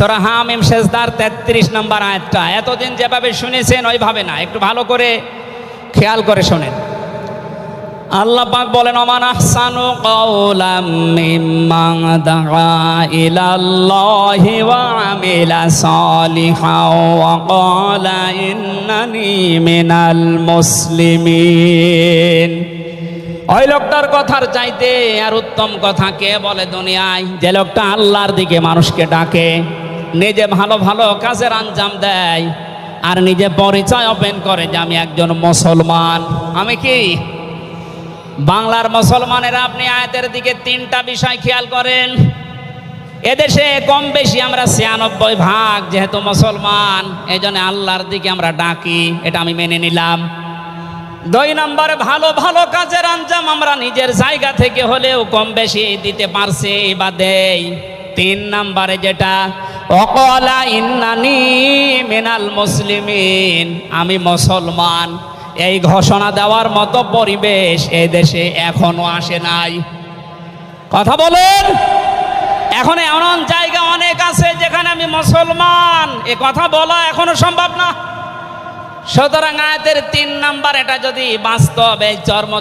সরা শেষদার তেত্রিশ নম্বর আয়াতটা। এতদিন যেভাবে শুনেছেন, ওইভাবে না। একটু ভালো করে খেয়াল করে শোনেন। আল্লাহ বলেন, ওমান আহসানু কাওলাম মিম্মান দাআ ইলাল্লাহি ওয়া আমিলা সালিহাও ওয়া ক্বালা ইন্নানি মিনাল ওই লোকটার কথার চাইতে আর উত্তম কথা কে বলে দুনিয়ায়? যে লোকটা আল্লাহর দিকে মানুষকে ডাকে। নিজে ভালো ভালো কাজের আঞ্জাম দেয় আর নিজে পরিচয় ওপেন করে যে আমি একজন মুসলমান। আমি কি? বাংলার মুসলমানেরা আপনি আয়াতের দিকে তিনটা বিষয় খেয়াল করেন। এদেশে কম বেশি আমরা ছিয়ানব্বই ভাগ যেহেতু মুসলমান এই জন্য আল্লাহর দিকে আমরা ডাকি, এটা আমি মেনে নিলাম। দুই নম্বরে ভালো ভালো কাজের আঞ্জাম আমরা নিজের জায়গা থেকে হলেও কম বেশি দিতে পারছি বা দেই। তিন নম্বরে যেটা ইন্নানি মুসলিমিন, আমি মুসলমান। এই ঘোষণা দেওয়ার মতো পরিবেশ এই দেশে এখনও আসে নাই। কথা বলেন। এখন এমন জায়গা অনেক আছে যেখানে আমি মুসলমান। এ কথা বলা এখনও সম্ভব না। সুতরাং আয়াতের তিন নাম্বার এটা যদি বাস্তব এই চর্ম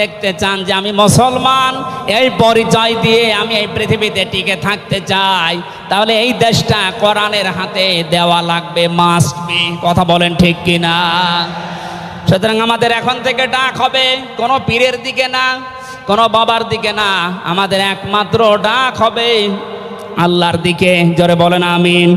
দেখতে চান যে আমি মুসলমান, এই পরিচয় দিয়ে আমি এই পৃথিবীতে টিকে থাকতে চাই, তাহলে এই দেশটা কোরআনের হাতে দেওয়া লাগবে মাস্ট বি কথা বলেন ঠিক কিনা? সুতরাং আমাদের এখন থেকে ডাক হবে, কোনো পীরের দিকে না, কোনো বাবার দিকে না, আমাদের একমাত্র ডাক হবে আল্লাহর দিকে। জোরে বলেন আমিন।